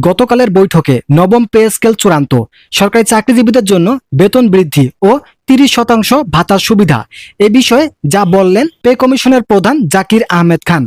গতকালের বৈঠকে নবম পে স্কেল চূড়ান্ত। সরকারি চাকরিজীবীদের জন্য বেতন বৃদ্ধি ও তিরিশ শতাংশ ভাতার সুবিধা। এ বিষয়ে যা বললেন পে কমিশনের প্রধান জাকির আহমেদ খান।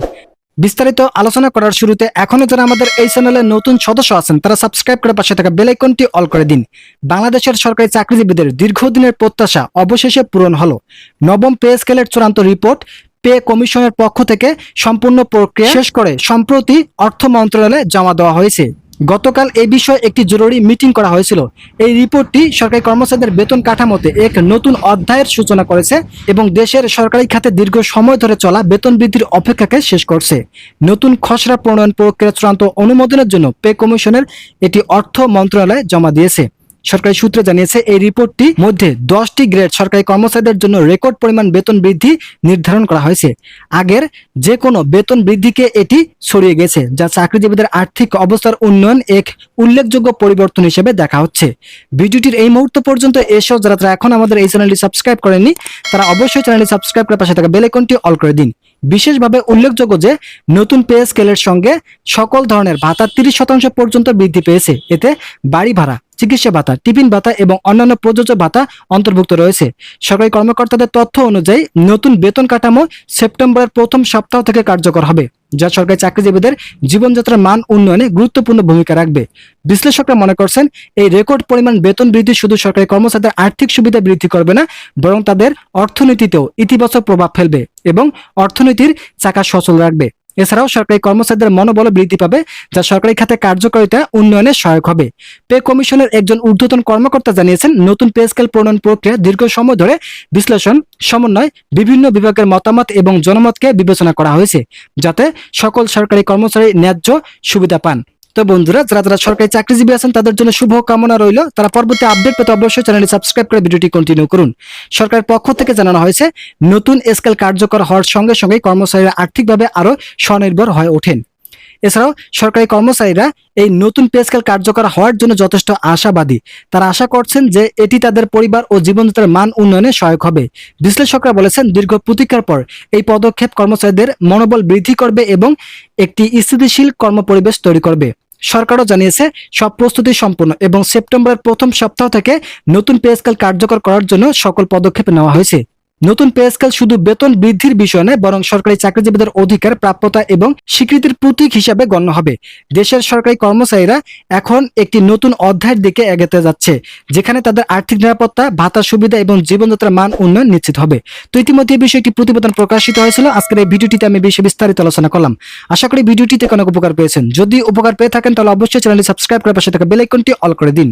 বিস্তারিত আলোচনা করার শুরুতে এখনও যারা আমাদের এই চ্যানেলে নতুন সদস্য আছেন, তারা সাবস্ক্রাইব করে পাশে থাকা বেল আইকনটি অল করে দিন। বাংলাদেশের সরকারি চাকরিজীবীদের দীর্ঘদিনের প্রত্যাশা অবশেষে পূরণ হলো। নবম পে স্কেলের চূড়ান্ত রিপোর্ট পে কমিশনের পক্ষ থেকে সম্পূর্ণ প্রক্রিয়া শেষ করে সম্প্রতি অর্থ মন্ত্রণালয়ে জমা দেওয়া হয়েছে। গতকাল এ বিষয়ে একটি জরুরি মিটিং করা হয়েছিল। এই রিপোর্টটি সরকারি কর্মচারীদের বেতন কাঠামোতে এক নতুন অধ্যায়ের সূচনা করেছে এবং দেশের সরকারি খাতে দীর্ঘ সময় ধরে চলা বেতন বৃদ্ধির অপেক্ষাকে শেষ করছে। নতুন খসড়া প্রণয়ন প্রক্রিয়া চূড়ান্ত অনুমোদনের জন্য পে কমিশনের এটি অর্থ মন্ত্রণালয়ে জমা দিয়েছে। সরকারি সূত্রে জানিয়েছে, এই রিপোর্টটি মধ্যে দশটি গ্রেড সরকারি কর্মচারীদের জন্য রেকর্ড পরিমাণ বেতন বৃদ্ধি নির্ধারণ করা হয়েছে। আগের যে কোনো বেতন বৃদ্ধিকে এটি ছড়িয়ে গেছে, যা চাকরিজীবীদের আর্থিক অবস্থার উন্নয়ন এক উল্লেখযোগ্য পরিবর্তন হিসেবে দেখা হচ্ছে। ভিডিওটির এই মুহূর্ত পর্যন্ত এসব যারা তারা এখন আমাদের এই চ্যানেলটি সাবস্ক্রাইব করেননি, তারা অবশ্যই চ্যানেলটি সাবস্ক্রাইব করে পাশে থাকা বেল আইকনটি অল করে দিন। বিশেষভাবে উল্লেখযোগ্য যে, নতুন পে স্কেলের সঙ্গে সকল ধরনের ভাতা তিরিশ শতাংশ পর্যন্ত বৃদ্ধি পেয়েছে। এতে বাড়ি ভাড়া চিকিৎসা ভাতা, টিফিন ভাতা এবং অন্যান্য প্রযোজ্য ভাতা অন্তর্ভুক্ত রয়েছে। সরকারি কর্মকর্তাদের তথ্য অনুযায়ী, নতুন বেতন কাঠামো সেপ্টেম্বরের প্রথম সপ্তাহ থেকে কার্যকর হবে, যা সরকারি চাকরিজীবীদের জীবনযাত্রার মান উন্নয়নে গুরুত্বপূর্ণ ভূমিকা রাখবে। বিশ্লেষকরা মনে করছেন, এই রেকর্ড পরিমাণ বেতন বৃদ্ধি শুধু সরকারি কর্মচারীদের আর্থিক সুবিধা বৃদ্ধি করবে না, বরং তাদের অর্থনীতিতেও ইতিবাচক প্রভাব ফেলবে এবং অর্থনীতির চাকা সচল রাখবে। এছাড়াও সরকারি কর্মচারীদের মনোবল বৃদ্ধি পাবে, যা সরকারি খাতে কার্যকারিতা উন্নয়নে সহায়ক হবে। পে কমিশনের একজন ঊর্ধ্বতন কর্মকর্তা জানিয়েছেন, নতুন পে স্কেল প্রণয়ন প্রক্রিয়া দীর্ঘ সময় ধরে বিশ্লেষণ, সমন্বয়, বিভিন্ন বিভাগের মতামত এবং জনমতকে বিবেচনা করা হয়েছে, যাতে সকল সরকারি কর্মচারী ন্যায্য সুবিধা পান। তো বন্ধুরা, যারা যারা সরকারি চাকরিজীবী আছেন, তাদের জন্য শুভ কামনা রইল। তারা পরবর্তী আপডেট পেতে অবশ্যই চ্যানেলটি সাবস্ক্রাইব করে ভিডিওটি কন্টিনিউ করুন। সরকারের পক্ষ থেকে জানানো হয়েছে, নতুন স্কেল কার্যকর হওয়ার সঙ্গে সঙ্গে কর্মচারীরা আর্থিকভাবে আরও স্বনির্ভর হয়ে ওঠেন। এছাড়াও, সরকারি কর্মচারীরা এই নতুন পে স্কেল কার্যকর হওয়ার জন্য যথেষ্ট আশাবাদী। তারা আশা করছেন যে এটি তাদের পরিবার ও জীবনযাত্রার মান উন্নয়নে সহায়ক হবে। বিশ্লেষকরা বলেছেন, দীর্ঘ প্রতীক্ষার পর এই পদক্ষেপ কর্মচারীদের মনোবল বৃদ্ধি করবে এবং একটি স্থিতিশীল কর্মপরিবেশ তৈরি করবে। সরকারও জানিয়েছে, সব প্রস্তুতি সম্পূর্ণ এবং সেপ্টেম্বরের প্রথম সপ্তাহ থেকে নতুন পে স্কেল কার্যকর করার জন্য সকল পদক্ষেপ নেওয়া হয়েছে। নতুন পে স্কেল শুধু বেতন বৃদ্ধির বিষয় নয়, বরং সরকারি চাকরিজীবীদের অধিকার, প্রাপ্যতা এবং স্বীকৃতির প্রতীক হিসাবে গণ্য হবে। দেশের সরকারি কর্মচারীরা এখন একটি নতুন অধ্যায়ের দিকে এগোতে যাচ্ছে, যেখানে তাদের আর্থিক নিরাপত্তা ভাতা সুবিধা এবং জীবনযাত্রার মান উন্নয়ন নিশ্চিত হবে। তো ইতিমধ্যে এই বিষয়ে একটি প্রতিবেদন প্রকাশিত হয়েছিল। আজকের এই ভিডিওটিতে আমি বেশি বিস্তারিত আলোচনা করলাম। আশা করি ভিডিওটিতে অনেক উপকার পেয়েছেন। যদি উপকার পেয়ে থাকেন, তাহলে অবশ্যই চ্যানেলটি সাবস্ক্রাইব করে পাশে থাকা বেল আইকনটি অল করে দিন।